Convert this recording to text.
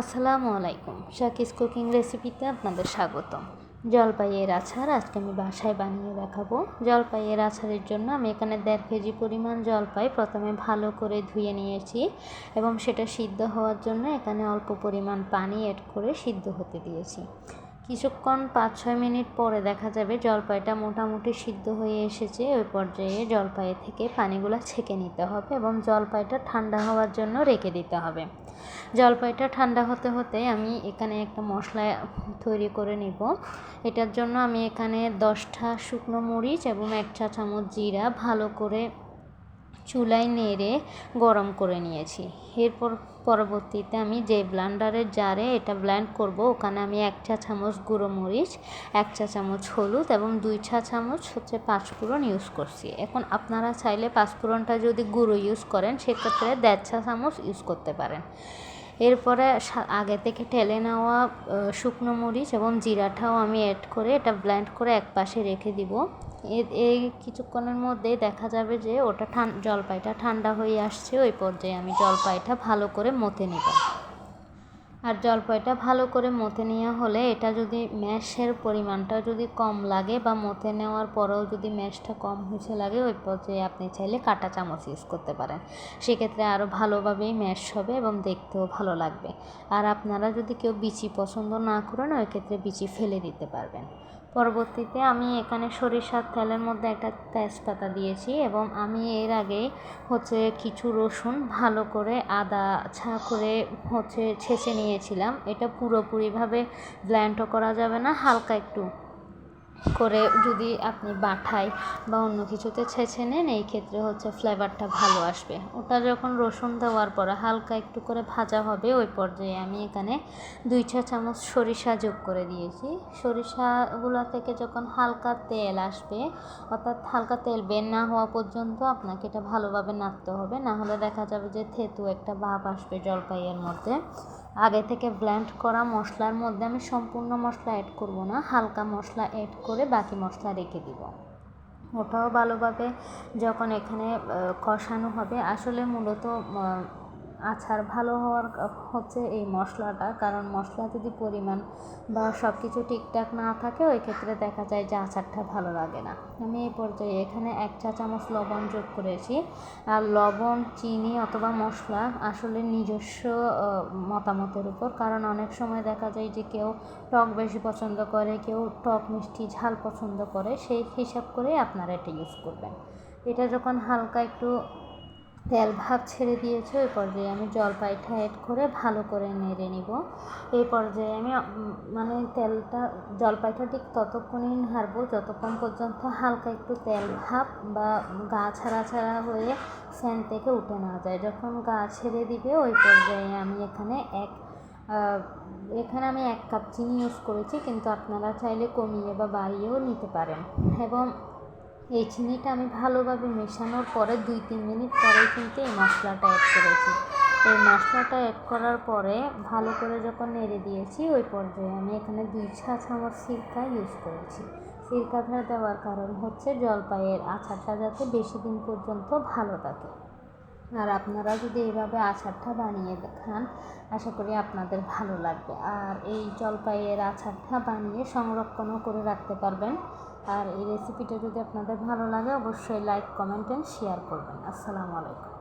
আসসালামু আলাইকুম। শাকিস কুকিং রেসিপিতে আপনাদের স্বাগতম। জলপাইয়ের আচার আজকে আমি বাসায় বানিয়ে দেখাবো। জলপাইয়ের আচারের জন্য আমি এখানে দেড় কেজি পরিমাণ জলপাই প্রথমে ভালো করে ধুয়ে নিয়েছি এবং সেটা সিদ্ধ হওয়ার জন্য এখানে অল্প পরিমাণ পানি অ্যাড করে সিদ্ধ হতে দিয়েছি। কিছুক্ষণ পাঁচ ছয় মিনিট পরে দেখা যাবে জলপাইটা মোটামুটি সিদ্ধ হয়ে এসেছে। ওই পর্যায়ে জলপাই থেকে পানিগুলো ছেঁকে নিতে হবে এবং জলপাইটা ঠান্ডা হওয়ার জন্য রেখে দিতে হবে। জলপাইটা ঠান্ডা হতে হতে আমি এখানে একটা মশলা তৈরি করে নেব। এটার জন্য আমি এখানে দশটা শুকনো মরিচ এবং এক চা চামচ জিরা ভালো করে চুলায় নেড়ে গরম করে নিয়েছি। এরপর পরবর্তীতে আমি যে ব্লান্ডারের জারে এটা ব্ল্যান্ড করব, ওখানে আমি এক চা চামচ গুঁড়ো মরিচ, এক চা চামচ হলুদ এবং দুই চা চামচ হচ্ছে পাঁচফোড়ন ইউজ করছি। এখন আপনারা চাইলে পাঁচফোড়নটা যদি গুঁড়ো ইউজ করেন, সেক্ষেত্রে দেড় চা চামচ ইউজ করতে পারেন। এরপরে আগে থেকে ঠেলে নেওয়া শুকনো মরিচ এবং জিরাটাও আমি অ্যাড করে এটা ব্ল্যান্ড করে এক পাশে রেখে দিব। এই কিছুক্ষণের মধ্যেই দেখা যাবে যে ওটা জলপাইটা ঠান্ডা হয়ে আসছে, ওই পর্যায়ে আমি জলপাইটা ভালো করে মতে নেব। আর জলপাইটা ভালো করে মতে নেওয়া হলে এটা যদি ম্যাশের পরিমাণটা যদি কম লাগে বা মতে নেওয়ার পরেও যদি ম্যাশটা কম হয়েছে লাগে, ওই পর্যায়ে আপনি চাইলে কাটা চামচ ইউজ করতে পারেন। সেক্ষেত্রে আরও ভালোভাবেই ম্যাশ হবে এবং দেখতেও ভালো লাগবে। আর আপনারা যদি কেউ বিচি পছন্দ না করেন, ওই ক্ষেত্রে বিচি ফেলে দিতে পারবেন। পরবর্তীতে আমি এখানে সরিষার তেলের মধ্যে একটা তেজপাতা দিয়েছি এবং আমি এর আগে হচ্ছে কিছু রসুন ভালো করে আদা ছা করে হচ্ছে ছেঁচে নিয়েছিলাম। এটা পুরোপুরিভাবে ব্ল্যান্ডও করা যাবে না, হালকা একটু করে যদি আপনি বাঠায় বা অন্য কিছুতে ছেঁচে নেন, এই ক্ষেত্রে হচ্ছে ফ্লেভারটা ভালো আসবে। ওটা যখন রসুন দেওয়ার পরে হালকা একটু করে ভাজা হবে, ওই পর্যায়ে আমি এখানে দুই চা চামচ সরিষা যোগ করে দিয়েছি। সরিষাগুলো থেকে যখন হালকা তেল আসবে, অর্থাৎ হালকা তেল বের না হওয়া পর্যন্ত আপনাকে এটা ভালোভাবে নাড়তে হবে। না হলে দেখা যাবে যে থেতু একটা ভাব আসবে জলপাইয়ের মধ্যে। আগে থেকে ব্ল্যান্ড করা মশলার মধ্যে আমি সম্পূর্ণ মশলা অ্যাড করব না, হালকা মশলা অ্যাড করে বাকি মশলা রেখে দিব। ওটাও ভালোভাবে যখন এখানে কষানো হবে, আসলে মূলত আচার ভালো হওয়ার হচ্ছে এই মশলাটা। কারণ মশলা যদি পরিমাণ বা সব কিছু ঠিকঠাক না থাকে, ওই ক্ষেত্রে দেখা যায় যে আচারটা ভালো লাগে না। আমি এই পর্যায়ে এখানে এক চা চামচ লবণ যোগ করেছি। আর লবণ, চিনি অথবা মশলা আসলে নিজস্ব মতামতের উপর। কারণ অনেক সময় দেখা যায় যে কেউ টক বেশি পছন্দ করে, কেউ টক মিষ্টি ঝাল পছন্দ করে, সেই হিসাব করে আপনারা এটা ইউজ করবেন। এটা যখন হালকা একটু তেল ভাব ছেড়ে দিয়েছে ওই পর্যায়ে আমি জলপাইটা অ্যাড করে ভালো করে নেড়ে নিব। এই পর্যায়ে আমি মানে তেলটা, জলপাইটা ঠিক ততক্ষণই নাড়বো যতক্ষণ পর্যন্ত হালকা একটু তেল ভাব বা গা ছাড়া ছাড়া হয়ে ফ্যান থেকে উঠে না যায়। যখন গা ছেড়ে দিবে, ওই পর্যায়ে আমি এখানে এক এখানে আমি এক কাপ চিনি ইউজ করেছি, কিন্তু আপনারা চাইলে কমিয়ে বা বাড়িয়েও নিতে পারেন। এবং এই চিনিটা আমি ভালোভাবে মেশানোর পরে দুই, তিন মিনিট পরেই কিন্তু এই মশলাটা অ্যাড করেছি। এই মশলাটা অ্যাড করার পরে ভালো করে যখন নেড়ে দিয়েছি, ওই পর্যায়ে আমি এখানে দুই ছা চামচ সিরকা ইউজ করেছি। সিরকাটা দেওয়ার কারণ হচ্ছে জলপাইয়ের আচারটা যাতে বেশি দিন পর্যন্ত ভালো থাকে। আর আপনারা যদি এইভাবে আচারটা বানিয়ে খান, আশা করি আপনাদের ভালো লাগবে। আর এই জলপাইয়ের আচারটা বানিয়ে সংরক্ষণও করে রাখতে পারবেন। আর এই রেসিপিটা যদি আপনাদের ভালো লাগে, অবশ্যই লাইক কমেন্ট অ্যান্ড শেয়ার করবেন। আসসালামু আলাইকুম।